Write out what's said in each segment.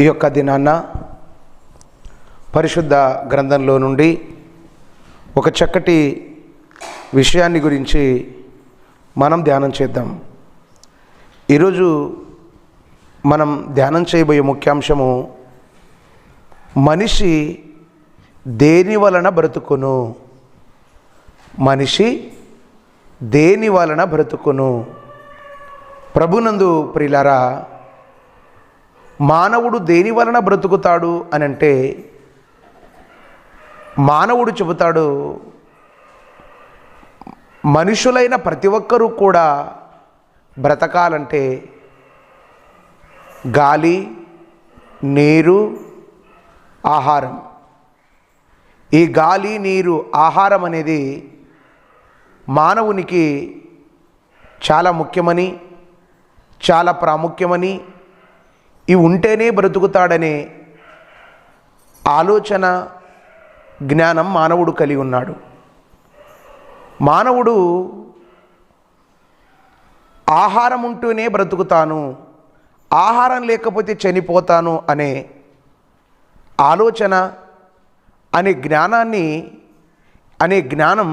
ఈ యొక్క దినాన్న పరిశుద్ధ గ్రంథంలో నుండి ఒక చక్కటి విషయాన్ని గురించి మనం ధ్యానం చేద్దాం. ఈరోజు మనం ధ్యానం చేయబోయే ముఖ్యాంశము మనిషి దేని వలన బ్రతుకును? మనిషి దేని వలన బ్రతుకును? ప్రభునందు ప్రిలారా మానవుడు దేని వలన బ్రతుకుతాడు అని అంటే మానవుడు చెబుతాడు మనుషులైన ప్రతి ఒక్కరూ కూడా బ్రతకాలంటే గాలి నీరు ఆహారం. ఈ గాలి నీరు ఆహారం అనేది మానవునికి చాలా ముఖ్యమని చాలా ప్రాముఖ్యమని ఇవి ఉంటేనే బ్రతుకుతాడనే ఆలోచన జ్ఞానం మానవుడు కలిగి ఉన్నాడు. మానవుడు ఆహారం ఉంటూనే బ్రతుకుతాను ఆహారం లేకపోతే చనిపోతాను అనే ఆలోచన అనే జ్ఞానాన్ని అనే జ్ఞానం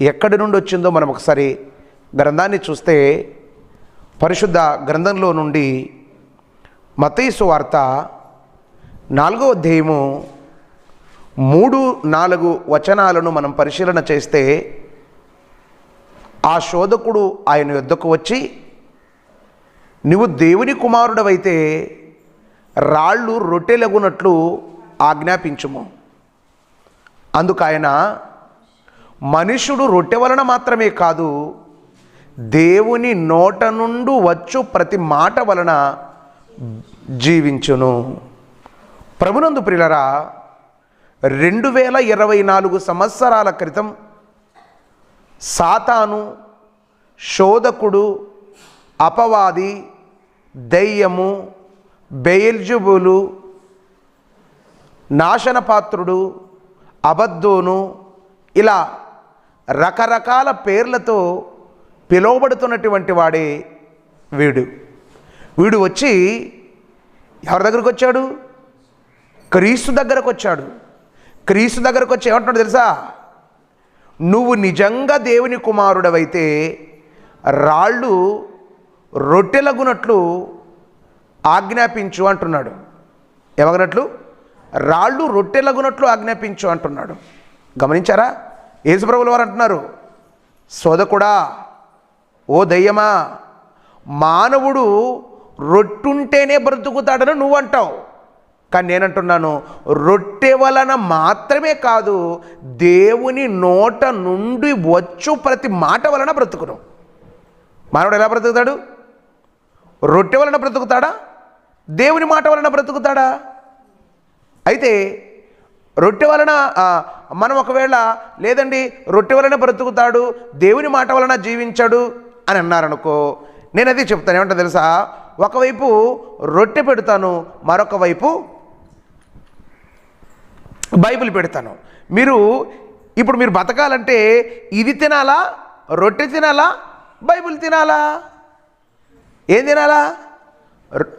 ఎక్కడి నుండి వచ్చిందో మనం ఒకసారి గ్రంథాన్ని చూస్తే పరిశుద్ధ గ్రంథంలో నుండి మతీసు వార్త నాలుగో అధ్యాయము మూడు నాలుగు వచనాలను మనం పరిశీలన చేస్తే ఆ శోధకుడు ఆయన యుద్ధకు వచ్చి నువ్వు దేవుని కుమారుడవైతే రాళ్ళు రొట్టెలగునట్లు ఆజ్ఞాపించుము. అందుకు ఆయన మనుషుడు రొట్టె వలన మాత్రమే కాదు దేవుని నోట నుండి వచ్చు ప్రతి మాట వలన జీవించును. ప్రభునందు ప్రిలరా రెండు వేల ఇరవై నాలుగు సంవత్సరాల క్రితం సాతాను శోధకుడు అపవాది దయ్యము బెయిల్జుబులు నాశనపాత్రుడు అబద్ధోను ఇలా రకరకాల పేర్లతో పిలువబడుతున్నటువంటి వాడే వీడు. వీడు వచ్చి ఎవరి దగ్గరకు వచ్చాడు? క్రీస్తు దగ్గరకు వచ్చాడు. క్రీస్తు దగ్గరకు వచ్చి ఏమంటున్నాడు తెలుసా? నువ్వు నిజంగా దేవుని కుమారుడవైతే రాళ్ళు రొట్టెలగునట్లు ఆజ్ఞాపించు అంటున్నాడు. ఎవగనట్లు రాళ్ళు రొట్టెలగునట్లు ఆజ్ఞాపించు అంటున్నాడు. గమనించారా? యేసుప్రభుల వారు అంటున్నారు సోదకుడా ఓ దయ్యమా మానవుడు రొట్టుంటేనే బ్రతుకుతాడని నువ్వు అంటావు కానీ నేనంటున్నాను రొట్టె వలన మాత్రమే కాదు దేవుని నోట నుండి వచ్చు ప్రతి మాట వలన బ్రతుకును. మానవుడు ఎలా బ్రతుకుతాడు? రొట్టె వలన బ్రతుకుతాడా? దేవుని మాట వలన బ్రతుకుతాడా? అయితే రొట్టె వలన మనం ఒకవేళ లేదండి రొట్టె వలన బ్రతుకుతాడు దేవుని మాట వలన జీవించాడు అని అన్నారనుకో నేను అదే చెప్తాను. ఏమంటా తెలుసా? ఒకవైపు రొట్టె పెడతాను మరొక వైపు బైబిల్ పెడతాను. మీరు ఇప్పుడు మీరు బతకాలంటే ఇది తినాలా రొట్టె తినాలా బైబిల్ తినాలా? ఏం తినాలా?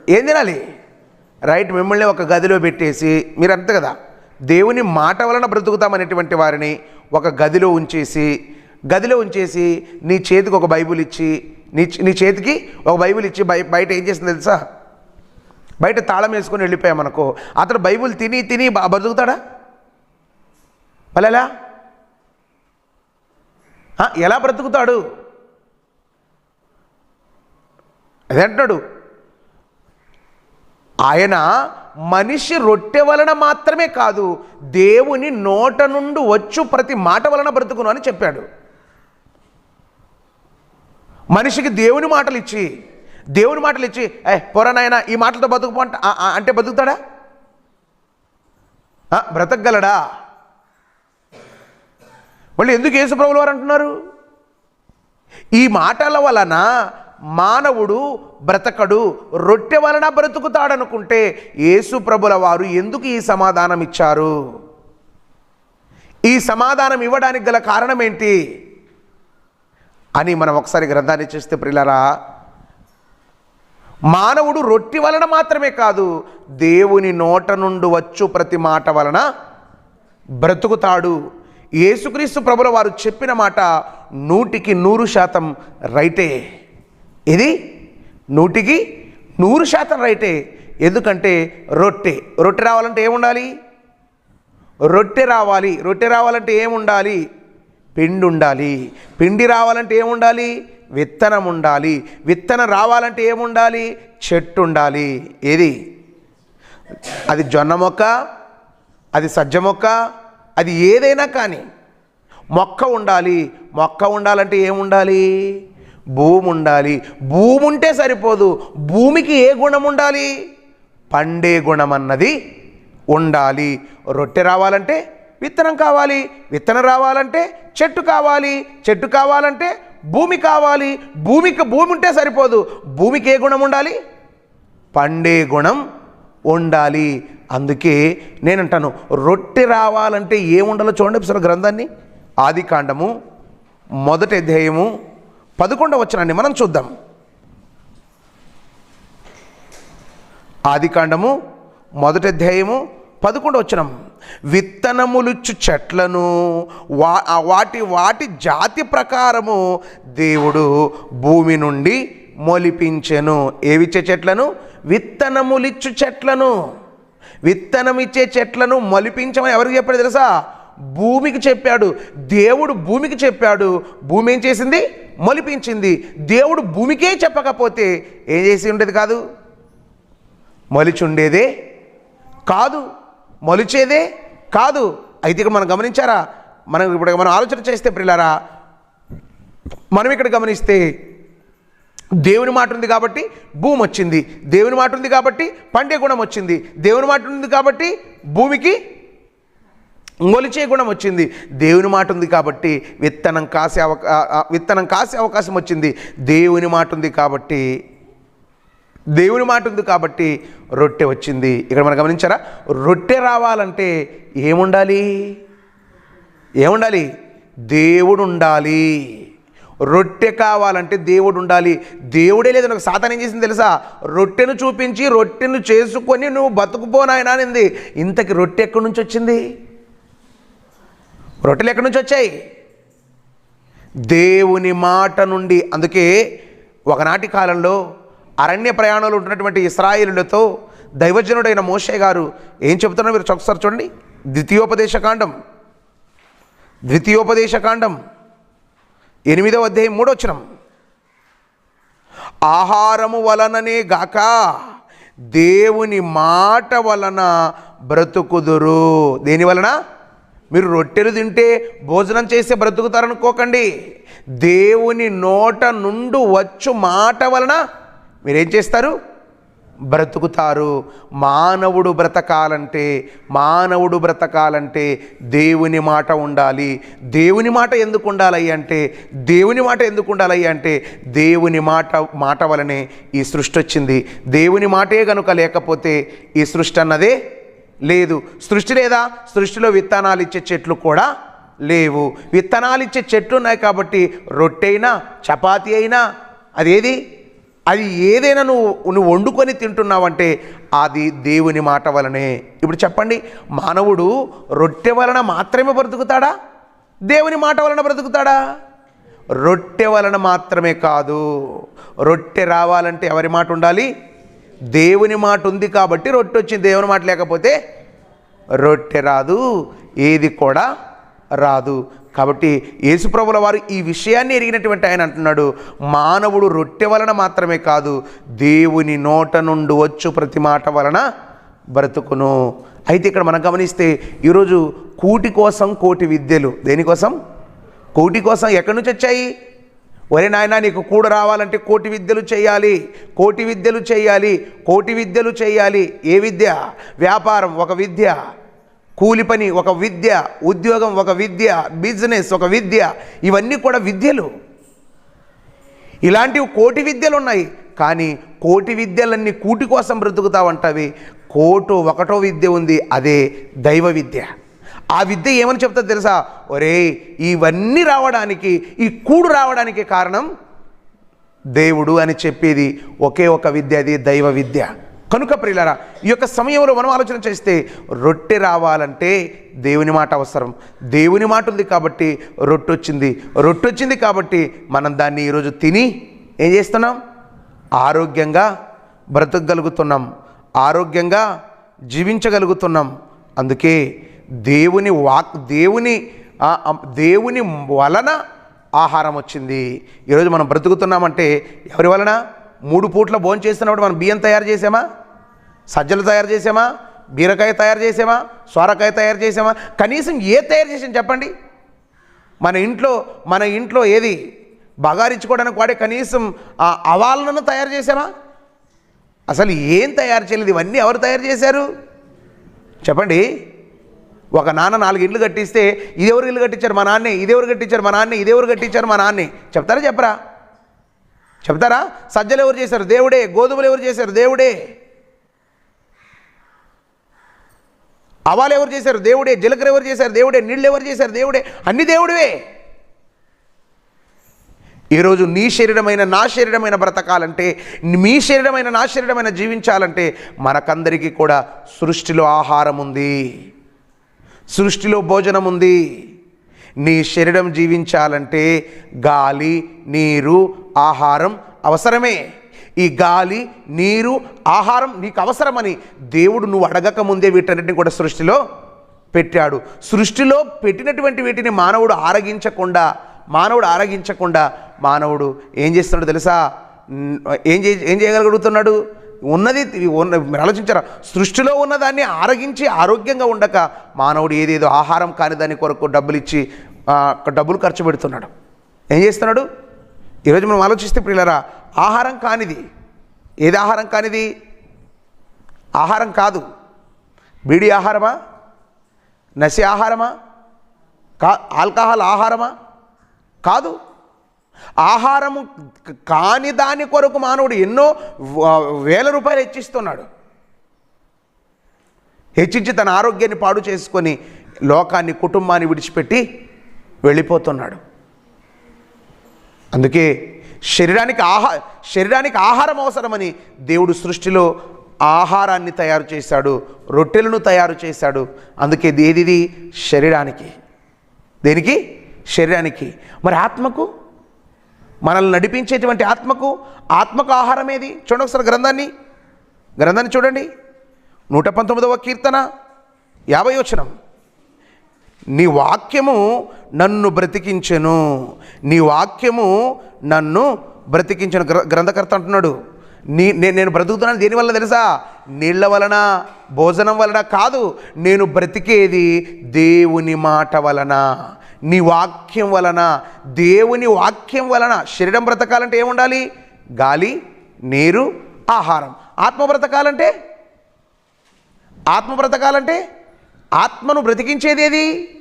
ఏం తినాలి? రైట్ మిమ్మల్ని ఒక గదిలో పెట్టేసి మీరు అంతే కదా. దేవుని మాట వలన బ్రతుకుతామనేటువంటి వారిని ఒక గదిలో ఉంచేసి గదిలో ఉంచేసి నీ చేతికి ఒక బైబిల్ ఇచ్చి నీ నీ చేతికి ఒక బైబిల్ ఇచ్చి బయ బయట ఏం చేసింది తెలుసా? బయట తాళం వేసుకొని వెళ్ళిపోయామనుకో అతడు బైబిల్ తిని తిని బతుకుతాడా? బ్రతుకుతాడా ఎలా ఎలా బ్రతుకుతాడు? అదే అంటున్నాడు. ఆయన మనిషి రొట్టె వలన మాత్రమే కాదు దేవుని నోట నుండి వచ్చు ప్రతి మాట వలన బ్రతుకును అని చెప్పాడు. మనిషికి దేవుని మాటలు ఇచ్చి దేవుని మాటలు ఇచ్చి ఏ పొరనాయన ఈ మాటలతో బతుకు అంటే బతుకుతాడా? ఆ, బ్రతకగలడా? మళ్ళీ ఎందుకు యేసుప్రభులు వారు అంటున్నారు? ఈ మాటల వలన మానవుడు బ్రతకడు రొట్టె వలన బ్రతుకుతాడనుకుంటే యేసుప్రభుల వారు ఎందుకు ఈ సమాధానం ఇచ్చారు ఈ సమాధానం ఇవ్వడానికి గల కారణం ఏంటి అని మనం ఒకసారి గ్రంథాన్ని చూస్తే ప్రిలరా మానవుడు రొట్టి వలన మాత్రమే కాదు దేవుని నోట నుండి వచ్చు ప్రతి మాట వలన బ్రతుకుతాడు. యేసుక్రీస్తు ప్రభుల వారు చెప్పిన మాట నూటికి నూరు శాతం రైటే. ఇది నూటికి నూరు శాతం రైటే. ఎందుకంటే రొట్టె రొట్టె రావాలంటే ఏముండాలి? రొట్టె రావాలి. రొట్టె రావాలంటే ఏముండాలి? పిండి ఉండాలి పిండి రావాలంటే ఏముండాలి? విత్తనం ఉండాలి. విత్తనం రావాలంటే ఏముండాలి? చెట్టు ఉండాలి ఏది? అది జొన్న మొక్క అది సజ్జ మొక్క అది ఏదైనా కానీ మొక్క ఉండాలి. మొక్క ఉండాలంటే ఏముండాలి? భూమి ఉండాలి భూమి ఉంటే సరిపోదు. భూమికి ఏ గుణం ఉండాలి? పండే గుణం అన్నది ఉండాలి. రొట్టె రావాలంటే విత్తనం కావాలి విత్తనం రావాలంటే చెట్టు కావాలి చెట్టు కావాలంటే భూమి కావాలి. భూమికి భూమి ఉంటే సరిపోదు. భూమికి ఏ గుణం ఉండాలి? పండే గుణం ఉండాలి. అందుకే నేనంటాను రొట్టె రావాలంటే ఏముండాలో చూడండి ఒకసారి గ్రంథాన్ని. ఆది కాండము మొదటి అధ్యాయము పదకొండవ వచనాన్ని మనం చూద్దాం. ఆది కాండము మొదటి అధ్యాయము పదకొండవ వచనం. విత్తనములుచ్చు చెట్లను వా వాటి వాటి జాతి ప్రకారము దేవుడు భూమి నుండి మొలిపించెను. ఏవిచ్చే చెట్లను? విత్తనములిచ్చు చెట్లను. విత్తనమిచ్చే చెట్లను మొలిపించమని ఎవరికి చెప్పాడు తెలుసా? భూమికి చెప్పాడు. దేవుడు భూమికి చెప్పాడు. భూమి ఏం చేసింది? మొలిపించింది. దేవుడు భూమికే చెప్పకపోతే ఏం చేసి ఉండేది కాదు? మొలిచి ఉండేదే కాదు. మొలిచేదే కాదు. అయితే ఇక్కడ మనం గమనించారా? మనం ఇప్పుడు మనం ఆలోచన చేస్తే పిల్లారా మనం ఇక్కడ గమనిస్తే దేవుని మాట ఉంది కాబట్టి భూమి వచ్చింది. దేవుని మాట ఉంది కాబట్టి పండే గుణం వచ్చింది. దేవుని మాట ఉంది కాబట్టి భూమికి మొలిచే గుణం వచ్చింది. దేవుని మాట ఉంది కాబట్టి విత్తనం కాసే అవకా విత్తనం కాసే అవకాశం వచ్చింది. దేవుని మాట ఉంది కాబట్టి దేవుని మాట ఉంది కాబట్టి రొట్టె వచ్చింది. ఇక్కడ మనం గమనించారా? రొట్టె రావాలంటే ఏముండాలి? ఏముండాలి? దేవుడు ఉండాలి రొట్టె కావాలంటే దేవుడు ఉండాలి దేవుడే లేదు నాకు సాతాన్ ఏం చేసింది తెలుసా? రొట్టెను చూపించి రొట్టెను చేసుకొని నువ్వు బతుకుపోనాయన అనింది. ఇంతకి రొట్టె ఎక్కడి నుంచి వచ్చింది? రొట్టెలు ఎక్కడి నుంచి వచ్చాయి? దేవుని మాట నుండి. అందుకే ఒకనాటి కాలంలో అరణ్య ప్రయాణంలో ఉంటున్నటువంటి ఇస్రాయిలులతో దైవజనుడైన మోషే గారు ఏం చెబుతున్నారో మీరు ఒకసారి చూడండి. ద్వితీయోపదేశ కాండం ద్వితీయోపదేశ కాండం ఎనిమిదవ అధ్యాయం మూడొచ్చనం ఆహారము వలననే గాక దేవుని మాట వలన బ్రతుకుదురు. దేని వలన? మీరు రొట్టెలు తింటే భోజనం చేస్తే బ్రతుకుతారనుకోకండి. దేవుని నోట నుండి వచ్చు మాట వలన మీరేం చేస్తారు? బ్రతుకుతారు. మానవుడు బ్రతకాలంటే మానవుడు బ్రతకాలంటే దేవుని మాట ఉండాలి. దేవుని మాట ఎందుకు ఉండాలి అంటే దేవుని మాట ఎందుకు ఉండాలి అంటే దేవుని మాట మాట వలనే ఈ సృష్టి వచ్చింది. దేవుని మాటే గనుక లేకపోతే ఈ సృష్టి అన్నదే లేదు. సృష్టి లేదా? సృష్టిలో విత్తనాలు ఇచ్చే చెట్లు కూడా లేవు. విత్తనాలు ఇచ్చే చెట్లు ఉన్నాయి కాబట్టి రొట్టె అయినా చపాతీ అయినా అదేది? అది ఏదైనా నువ్వు నువ్వు వండుకొని తింటున్నావంటే అది దేవుని మాట వలనే. ఇప్పుడు చెప్పండి మానవుడు రొట్టె వలన మాత్రమే బ్రతుకుతాడా? దేవుని మాట వలన బ్రతుకుతాడా? రొట్టె వలన మాత్రమే కాదు. రొట్టె రావాలంటే ఎవరి మాట ఉండాలి? దేవుని మాట ఉంది కాబట్టి రొట్టె వచ్చింది దేవుని మాట లేకపోతే రొట్టె రాదు. ఏది కూడా రాదు. కాబట్టి యేసుప్రభుల వారు ఈ విషయాన్ని ఎరిగినటువంటి ఆయన అంటున్నాడు మానవుడు రొట్టె వలన మాత్రమే కాదు దేవుని నోట నుండి వచ్చు ప్రతి మాట వలన బ్రతుకును. అయితే ఇక్కడ మనం గమనిస్తే ఈరోజు కూటి కోసం కోటి విద్యలు. దేనికోసం కోటి కోసం ఎక్కడి నుంచి వచ్చాయి? ఒరే నాయన నీకు కూడ రావాలంటే కోటి విద్యలు చేయాలి. కోటి విద్యలు చేయాలి. కోటి విద్యలు చేయాలి. ఏ విద్య? వ్యాపారం. ఒక విద్య. కూలి పని ఒక విద్య ఉద్యోగం ఒక విద్య బిజినెస్ ఒక విద్య ఇవన్నీ కూడా విద్యలు. ఇలాంటివి కోటి విద్యలు ఉన్నాయి కానీ కోటి విద్యలన్నీ కూటి కోసం బ్రతుకుతావంటవి. కోటు ఒకటో విద్య ఉంది అదే దైవ విద్య. ఆ విద్య ఏమని చెప్తా తెలుసా? ఒరే ఇవన్నీ రావడానికి ఈ కూడు రావడానికి కారణం దేవుడు అని చెప్పేది ఒకే ఒక విద్య అది దైవ విద్య. కనుక ప్రియులరా ఈ యొక్క సమయంలో మనం ఆలోచన చేస్తే రొట్టె రావాలంటే దేవుని మాట అవసరం. దేవుని మాట ఉంది కాబట్టి రొట్టె వచ్చింది. రొట్టె వచ్చింది కాబట్టి మనం దాన్ని ఈరోజు తిని ఏం చేస్తున్నాం? ఆరోగ్యంగా బ్రతకగలుగుతున్నాం. ఆరోగ్యంగా జీవించగలుగుతున్నాం. అందుకే దేవుని వాక్ దేవుని దేవుని వలన ఆహారం వచ్చింది. ఈరోజు మనం బ్రతుకుతున్నామంటే ఎవరి వలన? మూడు పూట్ల భోజనం చేస్తున్నప్పుడు మనం బియ్యం తయారు చేసామా? సజ్జలు తయారు చేసామా? బీరకాయ తయారు చేసామా? సొరకాయ తయారు చేసామా? కనీసం ఏ తయారు చేసాం చెప్పండి. మన ఇంట్లో మన ఇంట్లో ఏది బగారించుకోవడానికి వాడే కనీసం ఆ అవాలను తయారు చేసామా అసలు ఏం తయారు చేయలేదు ఇవన్నీ ఎవరు తయారు చేశారు? చెప్పండి. ఒక నాన్న నాలుగు ఇండ్లు కట్టిస్తే ఇదెవరు ఇల్లు కట్టించారు? మా నాన్నే. ఇదెవరు కట్టించారు? మా నాన్నే. ఇదెవరు కట్టించారు? మా నాన్నే. చెప్తారా చెప్పరా? చెప్తారా? సజ్జలు ఎవరు చేశారు? దేవుడే. గోధుమలు ఎవరు చేశారు? దేవుడే. అవాలు ఎవరు చేశారు? దేవుడే. జీలకర్ర ఎవరు చేశారు? దేవుడే. నీళ్ళు ఎవరు చేశారు? దేవుడే. అన్ని దేవుడివే. ఈరోజు నీ శరీరమైన నా శరీరమైన బ్రతకాలంటే మీ శరీరమైన నా శరీరమైన జీవించాలంటే మనకందరికీ కూడా సృష్టిలో ఆహారం ఉంది. సృష్టిలో భోజనం ఉంది. నీ శరీరం జీవించాలంటే గాలి నీరు ఆహారం అవసరమే. ఈ గాలి నీరు ఆహారం నీకు అవసరమని దేవుడు నువ్వు అడగక ముందే వీటన్నిటిని కూడా సృష్టిలో పెట్టాడు. సృష్టిలో పెట్టినటువంటి వీటిని మానవుడు ఆరగించకుండా మానవుడు ఆరగించకుండా మానవుడు ఏం చేస్తున్నాడు తెలుసా? ఏం చే ఏం చేయగలుగుతున్నాడు? ఉన్నది ఉన్న మీరు ఆలోచించారా సృష్టిలో ఉన్నదాన్ని ఆరగించి ఆరోగ్యంగా ఉండక మానవుడు ఏదేదో ఆహారం కాని దాని కొరకు డబ్బులు ఇచ్చి డబ్బులు ఖర్చు పెడుతున్నాడు. ఏం చేస్తున్నాడు? ఈరోజు మనం ఆలోచిస్తే ప్రియులరా ఆహారం కానిది. ఏది ఆహారం కానిది? ఆహారం కాదు. బీడి ఆహారమా? నసి ఆహారమా? కా ఆల్కహాల్ ఆహారమా? కాదు. ఆహారము కాని దాని కొరకు మానవుడు ఎన్నో వేల రూపాయలు హెచ్చిస్తున్నాడు. హెచ్చించి తన ఆరోగ్యాన్ని పాడు చేసుకొని లోకాన్ని కుటుంబాన్ని విడిచిపెట్టి వెళ్ళిపోతున్నాడు. అందుకే శరీరానికి ఆహా శరీరానికి ఆహారం అవసరమని దేవుడు సృష్టిలో ఆహారాన్ని తయారు చేశాడు రొట్టెలను తయారు చేశాడు. అందుకే దేనిది శరీరానికి. దేనికి? శరీరానికి. మరి ఆత్మకు? మనల్ని నడిపించేటువంటి ఆత్మకు? ఆత్మకు ఆహారం ఏది? చూడండి ఒకసారి గ్రంథాన్ని. గ్రంథాన్ని చూడండి. నూట పంతొమ్మిదవ కీర్తన యాభై వచనం. నీ వాక్యము నన్ను బ్రతికించెను. నీ వాక్యము నన్ను బ్రతికించను. గ్ర గ్రంథకర్త అంటున్నాడు. నీ నేను నేను బ్రతుకుతున్నాను దేనివల్ల తెలుసా? నీళ్ళ వలన భోజనం వలన కాదు. నేను బ్రతికేది దేవుని మాట వలన. నీ వాక్యం వలన దేవుని వాక్యం వలన. శరీరం బ్రతకాలంటే ఏముండాలి? గాలి నీరు ఆహారం. ఆత్మ బ్రతకాలంటే? ఆత్మ బ్రతకాలంటే? ఆత్మను బ్రతికించేది ఏది?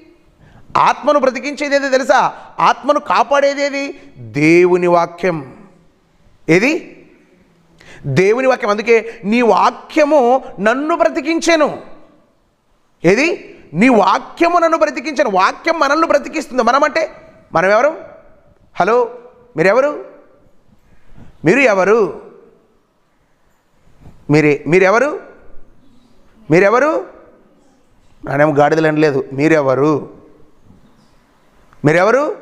ఆత్మను బ్రతికించేది ఏది తెలుసా? ఆత్మను కాపాడేది దేవుని వాక్యం. ఏది? దేవుని వాక్యం. అందుకే నీ వాక్యము నన్ను బ్రతికించాను. ఏది? నీ వాక్యము నన్ను బ్రతికించను. వాక్యం మనల్ని బ్రతికిస్తుంది. మనమంటే మనం ఎవరు హలో మీరెవరు? మీరు ఎవరు మీరే మీరెవరు? మీరెవరు? నానేమో గాడిదలు అనలేదు. మీరెవరు? మీరెవరు?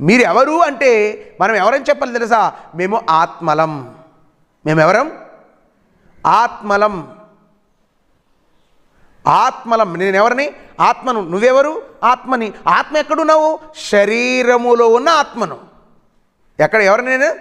మీరెవరు అంటే మనం ఎవరని చెప్పాలి తెలుసా? మేము ఆత్మలం. మేము ఆత్మలం. ఆత్మలం. నేను ఎవరిని ఆత్మను. నువ్వెవరు? ఆత్మని. ఆత్మ ఎక్కడున్నావు? శరీరములో ఉన్న ఆత్మను. ఎక్కడ? ఎవరు నేను?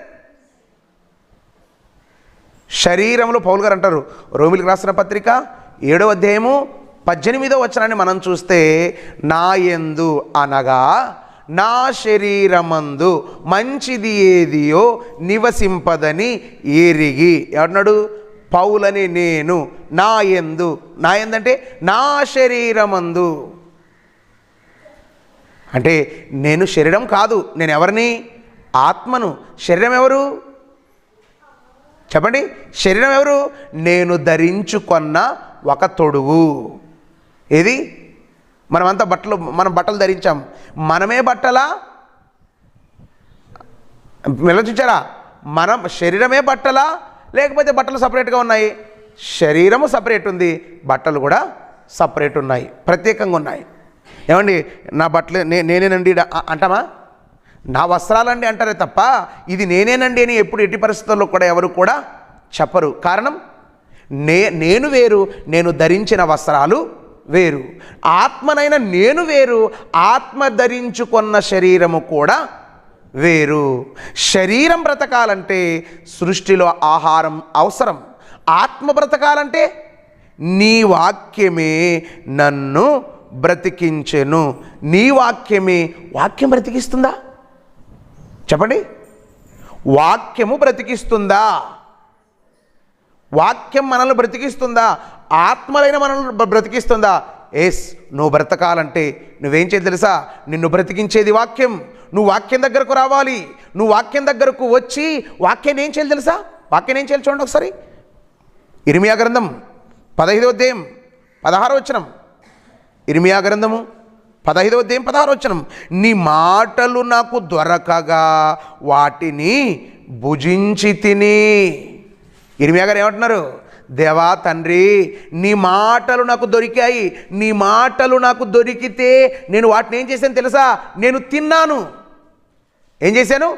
శరీరంలో పౌలు గారు అంటారు. రోమిలికి రాసిన పత్రిక ఏడో అధ్యాయము పద్దెనిమిదో వచనాన్ని మనం చూస్తే నా యందు అనగా నా శరీరమందు మంచిది ఏదియో నివసింపదని ఎరిగి ఎవడన్నాడు? పౌలని నేను నా ఎందు నా ఎందంటే నా శరీరమందు. అంటే నేను శరీరం కాదు నేను ఎవరిని? ఆత్మను. శరీరం ఎవరు? చెప్పండి. శరీరం ఎవరు? నేను ధరించుకున్న ఒక తొడుగు. ఏది? మనమంతా బట్టలు మనం బట్టలు ధరించాం. మనమే బట్టలా? చూచారా? మనం శరీరమే బట్టలా? లేకపోతే బట్టలు సపరేట్గా ఉన్నాయి? శరీరము సపరేట్ ఉంది. బట్టలు కూడా సపరేట్ ఉన్నాయి. ప్రత్యేకంగా ఉన్నాయి. ఏమండి? నా బట్టలు నే నేనేనండి అంటామా? నా వస్త్రాలండి అంటారే తప్ప ఇది నేనేనండి అని ఎప్పుడు ఎట్టి పరిస్థితుల్లో కూడా ఎవరు కూడా చెప్పరు. కారణం? నే నేను వేరు. నేను ధరించిన వస్త్రాలు వేరు. ఆత్మనైన నేను వేరు ఆత్మ ధరించుకున్న శరీరము కూడా వేరు. శరీరం బ్రతకాలంటే సృష్టిలో ఆహారం అవసరం. ఆత్మ బ్రతకాలంటే నీ వాక్యమే నన్ను బ్రతికించెను. నీ వాక్యమే వాక్యం బ్రతికిస్తుందా? చెప్పండి. వాక్యము బ్రతికిస్తుందా? వాక్యం మనల్ని బ్రతికిస్తుందా? ఆత్మలైన మనల్ని బ్రతికిస్తుందా? ఏస్ నువ్వు బ్రతకాలంటే నువ్వేం చేయాలి తెలుసా? నిన్ను బ్రతికించేది వాక్యం. నువ్వు వాక్యం దగ్గరకు రావాలి. నువ్వు వాక్యం దగ్గరకు వచ్చి వాక్యం ఏం చేయాలి తెలుసా? వాక్యం ఏం చేయాలి చూడండి ఒకసారి. ఇరిమియా గ్రంథం పదహైదవ అధ్యాయం పదహారో వచనం. ఇరిమియా గ్రంథము పదహైదవ అధ్యాయం పదహారో వచనం. నీ మాటలు నాకు దొరకగా వాటిని భుజించి తిని. ఇరిమియా గారు ఏమంటున్నారు? దేవా తండ్రి నీ మాటలు నాకు దొరికాయి. నీ మాటలు నాకు దొరికితే నేను వాటిని ఏం చేశాను తెలుసా? నేను తిన్నాను. ఏం చేశాను?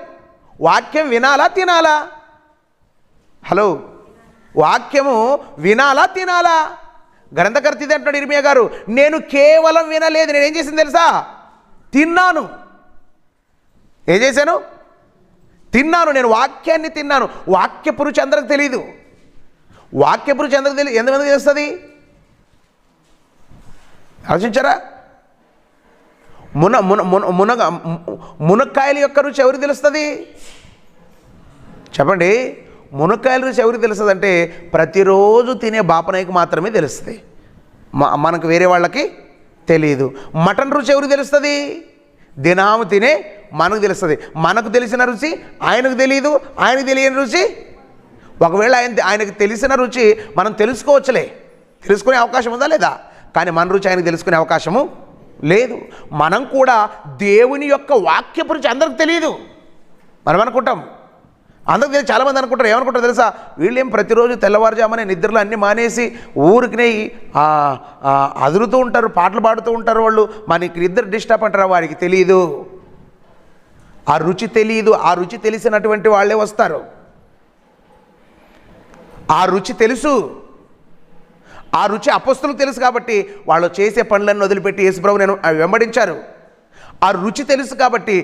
వాక్యం వినాలా తినాలా? హలో వాక్యము వినాలా తినాలా? గ్రంథకర్త ఇది అంటున్నాడు ఇర్మియా గారు. నేను కేవలం వినలేదు. నేను ఏం చేసింది తెలుసా? తిన్నాను. ఏం చేశాను? తిన్నాను. నేను వాక్యాన్ని తిన్నాను. వాక్య పురుషు అందరికి తెలియదు వాక్యపు రుచి అందరికి తెలియదు ఎంతమందికి తెలుస్తుంది? ఆలోచించారా? మున మున మున మునగ మునక్కాయల యొక్క రుచి ఎవరికి తెలుస్తుంది? చెప్పండి. మునక్కాయల రుచి ఎవరికి తెలుస్తుంది అంటే ప్రతిరోజు తినే బాపనాయికి మాత్రమే తెలుస్తుంది. మనకు వేరే వాళ్ళకి తెలియదు మటన్ రుచి ఎవరికి తెలుస్తుంది? దినాము తినే మనకు తెలుస్తుంది. మనకు తెలిసిన రుచి ఆయనకు తెలియదు ఆయనకు తెలియని రుచి ఒకవేళ ఆయన ఆయనకు తెలిసిన రుచి మనం తెలుసుకోవచ్చులే. తెలుసుకునే అవకాశం ఉందా లేదా? కానీ మన రుచి ఆయనకు తెలుసుకునే అవకాశము లేదు. మనం కూడా దేవుని యొక్క వాక్యపు రుచి అందరికి తెలియదు. మనం అనుకుంటాం. అందరికి తెలియదు. చాలామంది అనుకుంటారు. ఏమనుకుంటారు తెలుసా? వీళ్ళేం ప్రతిరోజు తెల్లవారుజామనే నిద్రలు అన్నీ మానేసి ఊరికినే అదురుతూ ఉంటారు పాటలు పాడుతూ ఉంటారు వాళ్ళు. మనకి ఇద్దరు డిస్టర్బ్ అంటారు? వారికి తెలియదు ఆ రుచి తెలియదు ఆ రుచి తెలిసినటువంటి వాళ్ళే వస్తారు. ఆ రుచి తెలుసు. ఆ రుచి అపస్తులు తెలుసు కాబట్టి వాళ్ళు చేసే పనులను వదిలిపెట్టి యేసుప్రభు నేను వెంబడించారు. ఆ రుచి తెలుసు కాబట్టి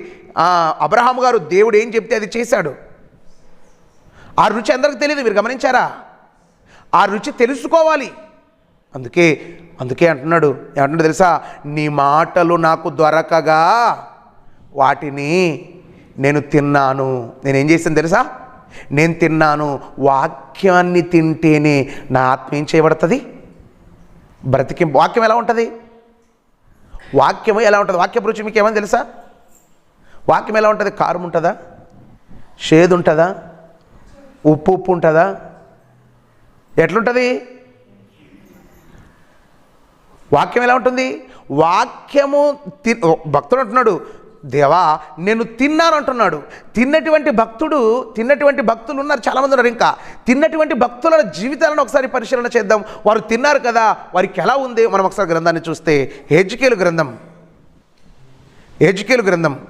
అబ్రహాం గారు దేవుడు ఏం చెప్తే అది చేశాడు. ఆ రుచి అందరికి తెలియదు మీరు గమనించారా? ఆ రుచి తెలుసుకోవాలి. అందుకే అందుకే అంటున్నాడు ఏమంటున్నాడు తెలుసా? నీ మాటలు నాకు దొరకగా వాటిని నేను తిన్నాను. నేనేం చేశాను తెలుసా? నేను తిన్నాను వాక్యాన్ని తింటేనే నా ఆత్మ ఏం చేయబడుతుంది? బ్రతికి వాక్యం ఎలా ఉంటుంది? వాక్యము ఎలా ఉంటుంది? వాక్య రుచి మీకు ఏమని తెలుసా? వాక్యం ఎలా ఉంటుంది? కారం ఉంటుందా? షేద్ ఉంటుందా? ఉప్పు ఉప్పు ఉంటుందా? ఎట్లుంటుంది? వాక్యం ఎలా ఉంటుంది? వాక్యము తి భక్తుడు అంటున్నాడు దేవా నేను తిన్నాను అంటున్నాడు తిన్నటువంటి భక్తుడు తిన్నటువంటి భక్తులు ఉన్నారు చాలామంది ఉన్నారు ఇంకా. తిన్నటువంటి భక్తుల జీవితాలను ఒకసారి పరిశీలన చేద్దాం. వారు తిన్నారు కదా వారికి ఎలా ఉంది? మనం ఒకసారి గ్రంథాన్ని చూస్తే హెజ్కేలు గ్రంథం. హెజ్కేలు గ్రంథం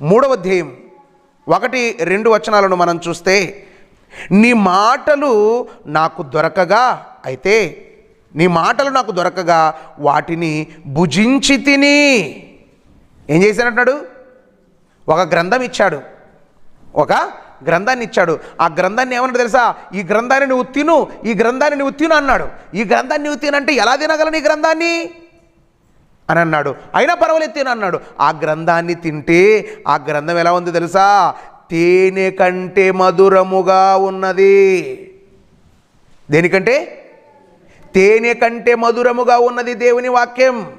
మూడవ అధ్యాయం ఒకటి రెండు వచనాలను మనం చూస్తే నీ మాటలు నాకు దొరకగా అయితే నీ మాటలు నాకు దొరకగా వాటిని భుజించి తిని. ఏం చేశానంటున్నాడు ఒక గ్రంథం ఇచ్చాడు. ఒక గ్రంథాన్ని ఇచ్చాడు. ఆ గ్రంథాన్ని ఏమన్నాడు తెలుసా? ఈ గ్రంథాన్ని నువ్వు తిను ఈ గ్రంథాన్ని నువ్వు తిను అన్నాడు. ఈ గ్రంథాన్ని నువ్వు తినంటే ఎలా తినగలను ఈ గ్రంథాన్ని? అని అన్నాడు. అయినా పర్వాలేదు తిను అన్నాడు. ఆ గ్రంథాన్ని తింటే ఆ గ్రంథం ఎలా ఉంది తెలుసా? తేనె కంటే మధురముగా ఉన్నది. దేనికంటే? తేనె కంటే మధురముగా ఉన్నది దేవుని వాక్యం.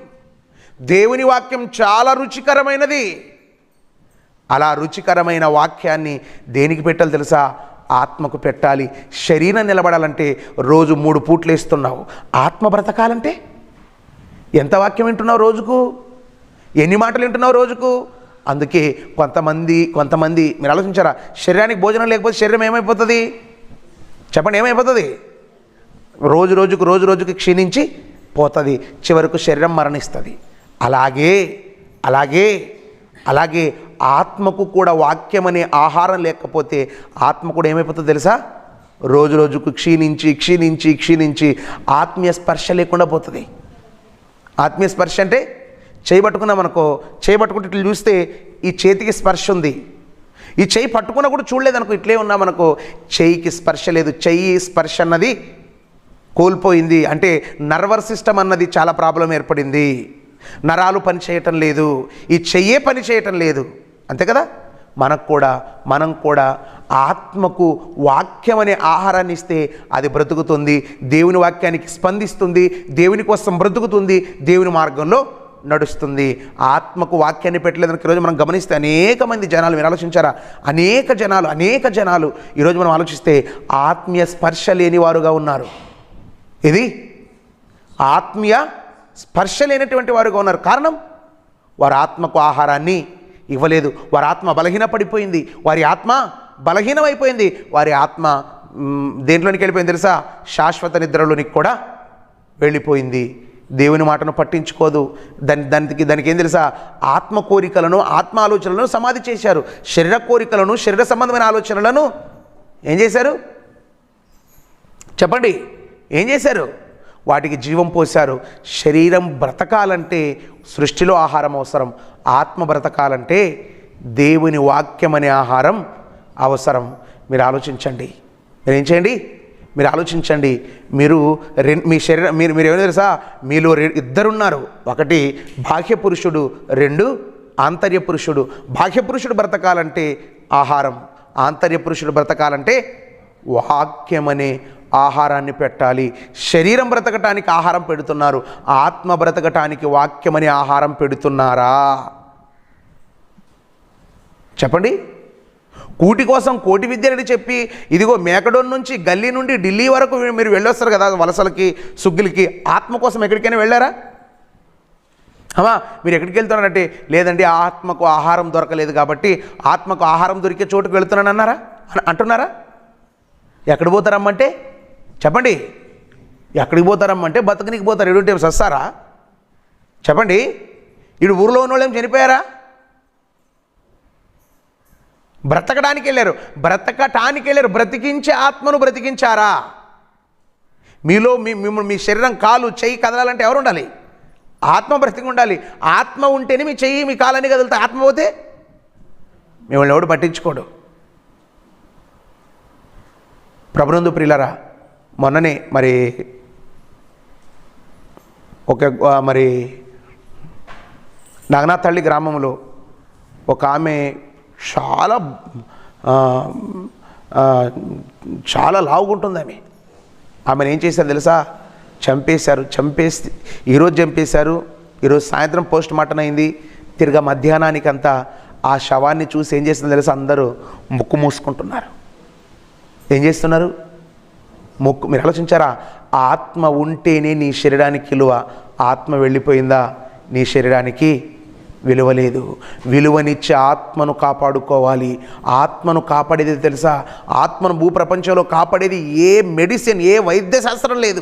దేవుని వాక్యం చాలా రుచికరమైనది. అలా రుచికరమైన వాక్యాన్ని దేనికి పెట్టాలి తెలుసా? ఆత్మకు పెట్టాలి. శరీరం నిలబడాలంటే రోజు మూడు పూట్లు వేస్తున్నావు. ఆత్మ బ్రతకాలంటే? ఎంత వాక్యం వింటున్నావు రోజుకు? ఎన్ని మాటలు వింటున్నావు రోజుకు? అందుకే కొంతమంది కొంతమంది మీరు ఆలోచించారా? శరీరానికి భోజనం లేకపోతే శరీరం ఏమైపోతుంది? చెప్పండి ఏమైపోతుంది? రోజు రోజుకు రోజు రోజుకి క్షీణించి పోతుంది. చివరకు శరీరం మరణిస్తుంది. అలాగే అలాగే అలాగే ఆత్మకు కూడా వాక్యం అనే ఆహారం లేకపోతే ఆత్మ కూడా ఏమైపోతుందో తెలుసా? రోజు రోజుకు క్షీణించి క్షీణించి క్షీణించి ఆత్మీయ స్పర్శ లేకుండా పోతుంది. ఆత్మీయ స్పర్శ అంటే చేయబట్టుకున్నాం అనుకో చేయబట్టుకుంటే ఇట్లా చూస్తే ఈ చేతికి స్పర్శ ఉంది. ఈ చెయ్యి పట్టుకున్నా కూడా చూడలేదనుకో ఇట్లే ఉన్నామనుకో చెయ్యికి స్పర్శ లేదు. చెయ్యి స్పర్శ అన్నది కోల్పోయింది. అంటే నర్వర్ సిస్టమ్ అన్నది చాలా ప్రాబ్లం ఏర్పడింది. నరాలు పని చేయటం లేదు. ఈ చెయ్యే పని చేయటం లేదు. అంతే కదా? మనకు కూడా మనం కూడా ఆత్మకు వాక్యం అనే ఆహారాన్ని ఇస్తే అది బ్రతుకుతుంది దేవుని వాక్యానికి స్పందిస్తుంది దేవుని కోసం బ్రతుకుతుంది దేవుని మార్గంలో నడుస్తుంది. ఆత్మకు వాక్యాన్ని పెట్టలేదని ఈరోజు మనం గమనిస్తే అనేక మంది జనాలు మీరు ఆలోచించారా? అనేక జనాలు అనేక జనాలు ఈరోజు మనం ఆలోచిస్తే ఆత్మీయ స్పర్శ లేని వారుగా ఉన్నారు. ఇది ఆత్మీయ స్పర్శ లేనటువంటి వారుగా ఉన్నారు. కారణం? వారు ఆత్మకు ఆహారాన్ని ఇవ్వలేదు. వారి ఆత్మ బలహీన పడిపోయింది వారి ఆత్మ బలహీనమైపోయింది. వారి ఆత్మ దేంట్లోనికి వెళ్ళిపోయింది తెలుసా? శాశ్వత నిద్రలోనికి కూడా వెళ్ళిపోయింది. దేవుని మాటను పట్టించుకోదు. దాని దానికి దానికి ఏం తెలుసా? ఆత్మ కోరికలను ఆత్మ ఆలోచనలను సమాధి చేశారు. శరీర కోరికలను శరీర సంబంధమైన ఆలోచనలను ఏం చేశారు? చెప్పండి. ఏం చేశారు? వాటికి జీవం పోశారు. శరీరం బ్రతకాలంటే సృష్టిలో ఆహారం అవసరం. ఆత్మ బ్రతకాలంటే దేవుని వాక్యం అనే ఆహారం అవసరం. మీరు ఆలోచించండి. మీరు ఏం చేయండి? మీరు ఆలోచించండి. మీరు రెండు మీ శరీరం మీరు మీరు ఏమైనా తెలుసా? మీలో ఇద్దరున్నారు. ఒకటి బాహ్య పురుషుడు రెండు ఆంతర్య పురుషుడు. బాహ్య పురుషుడు బ్రతకాలంటే ఆహారం. ఆంతర్య పురుషుడు బ్రతకాలంటే వాక్యమనే ఆహారాన్ని పెట్టాలి. శరీరం బ్రతకటానికి ఆహారం పెడుతున్నారు. ఆత్మ బ్రతకటానికి వాక్యం ఆహారం పెడుతున్నారా? చెప్పండి. కూటి కోసం కోటి విద్యలని చెప్పి ఇదిగో మేకడోన్ నుంచి గల్లీ నుండి ఢిల్లీ వరకు మీరు వెళ్ళొస్తారు కదా వలసలకి సుగ్గులకి. ఆత్మ కోసం ఎక్కడికైనా వెళ్ళారా? అమ్మా మీరు ఎక్కడికి వెళ్తున్నారంటే లేదండి ఆత్మకు ఆహారం దొరకలేదు కాబట్టి ఆత్మకు ఆహారం దొరికే చోటుకు వెళ్తున్నాను అన్నారా అంటున్నారా? ఎక్కడ పోతారమ్మంటే? చెప్పండి. ఎక్కడికి పోతారమ్మంటే బతకనికి పోతారు. ఎడుంటే సస్తారా చెప్పండి. ఇడు ఊరిలో ఉన్న వాళ్ళేం ఏం చనిపోయారా? బ్రతకడానికి వెళ్ళారు. బ్రతకటానికి వెళ్ళారు. బ్రతికించే ఆత్మను బ్రతికించారా? మీలో మీ మిమ్మల్ని మీ శరీరం కాలు చెయ్యి కదలాలంటే ఎవరు ఉండాలి? ఆత్మ బ్రతికి ఉండాలి. ఆత్మ ఉంటేనే మీ చెయ్యి మీ కాలని కదులుతా ఆత్మ పోతే మిమ్మల్ని ఎవడు పట్టించుకోడు. ప్రభునందు ప్రియులరా మొన్ననే మరి ఒక మరి నాగనాథల్లి గ్రామంలో ఒక ఆమె చాలా చాలా లావుగుంటుంది ఆమె. ఆమెను ఏం చేశారు తెలుసా? చంపేశారు చంపేసి ఈరోజు చంపేశారు. ఈరోజు సాయంత్రం పోస్ట్ మార్టం అయింది. తిరిగా మధ్యాహ్నానికంతా ఆ శవాన్ని చూసి ఏం చేస్తుందో తెలుసా? అందరూ ముక్కు మూసుకుంటున్నారు. ఏం చేస్తున్నారు? మొక్కు మీరు ఆలోచించారా? ఆత్మ ఉంటేనే నీ శరీరానికి విలువ. ఆత్మ వెళ్ళిపోయిందా? నీ శరీరానికి విలువ లేదు. విలువనిచ్చే ఆత్మను కాపాడుకోవాలి. ఆత్మను కాపాడేది తెలుసా? ఆత్మను భూప్రపంచంలో కాపాడేది ఏ మెడిసిన్ ఏ వైద్యశాస్త్రం లేదు.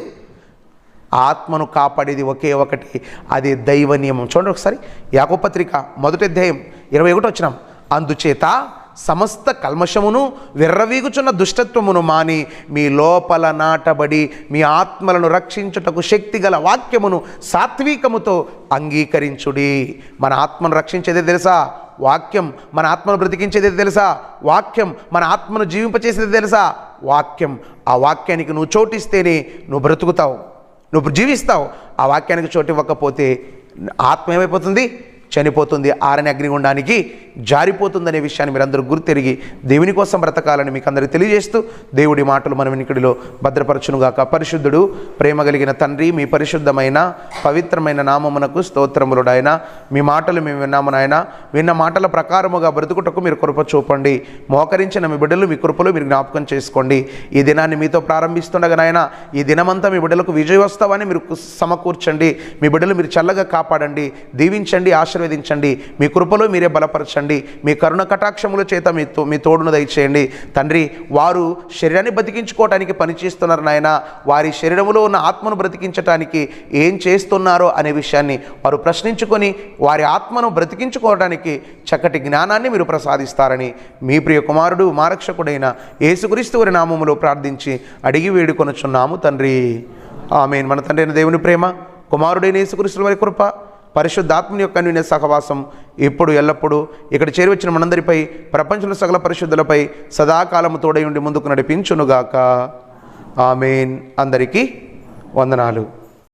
ఆత్మను కాపాడేది ఒకే ఒకటి. అది దైవ నియమం. చూడండి ఒకసారి. యాకోపత్రిక మొదటి అధ్యాయం ఇరవై ఒకటి వచ్చినాం అందుచేత సమస్త కల్మషమును విర్రవీగుచున్న దుష్టత్వమును మాని మీ లోపల నాటబడి మీ ఆత్మలను రక్షించుటకు శక్తిగల వాక్యమును సాత్వికముతో అంగీకరించుడి. మన ఆత్మను రక్షించేదే తెలుసా? వాక్యం. మన ఆత్మను బ్రతికించేది తెలుసా? వాక్యం. మన ఆత్మను జీవింపచేసేది తెలుసా? వాక్యం. ఆ వాక్యానికి నువ్వు చోటిస్తేనే నువ్వు బ్రతుకుతావు. నువ్వు జీవిస్తావు. ఆ వాక్యానికి చోటు ఇవ్వకపోతే ఆత్మ ఏమైపోతుంది? చనిపోతుంది. ఆరని అగ్నిగుండానికి జారిపోతుందనే విషయాన్ని మీరందరూ గుర్తెరిగి దేవుని కోసం బ్రతకాలని మీకు అందరికీ తెలియజేస్తూ దేవుడి మాటలు మన ఇక్కడిలో భద్రపరచునుగాక. పరిశుద్ధుడు ప్రేమ కలిగిన తండ్రి మీ పరిశుద్ధమైన పవిత్రమైన నామమునకు స్తోత్రములుడాయన మీ మాటలు మేము విన్నాము నాయన. విన్న మాటల ప్రకారముగా బ్రతుకుటకు మీరు కృప చూపండి. మోకరించిన మీ బిడ్డలు మీ కృపలు మీరు జ్ఞాపకం చేసుకోండి. ఈ దినాన్ని మీతో ప్రారంభిస్తుండగా నాయన ఈ దినమంతా మీ బిడ్డలకు విజయోత్సవాన్ని మీరు సమకూర్చండి. మీ బిడ్డలు మీరు చల్లగా కాపాడండి. దీవించండి ఆశ ఆశీర్వదించండి. మీ కృపలో మీరే బలపరచండి. మీ కరుణ కటాక్షముల చేత మీ తో మీ తోడును దయచేయండి. తండ్రి వారు శరీరాన్ని బ్రతికించుకోవటానికి పనిచేస్తున్నారు నాయన. వారి శరీరంలో ఉన్న ఆత్మను బ్రతికించటానికి ఏం చేస్తున్నారో అనే విషయాన్ని వారు ప్రశ్నించుకొని వారి ఆత్మను బ్రతికించుకోవడానికి చక్కటి జ్ఞానాన్ని మీరు ప్రసాదిస్తారని మీ ప్రియ కుమారుడు మారక్షకుడైన యేసుక్రీస్తు వారి నామములో ప్రార్థించి అడిగి వేడుకొనుచున్నాము తండ్రి. ఆమె మన తండ్రి అయిన దేవుని ప్రేమ కుమారుడైన యేసుకృష్ణుల వారి కృప పరిశుద్ధాత్మని యొక్క నిన్న సహవాసం ఇప్పుడు ఎల్లప్పుడూ ఇక్కడ చేరివచ్చిన మనందరిపై ప్రపంచంలో సకల పరిశుద్ధులపై సదాకాలము తోడై ఉండి ముందుకు నడిపించునుగాక. ఆమెన్. అందరికీ వందనాలు.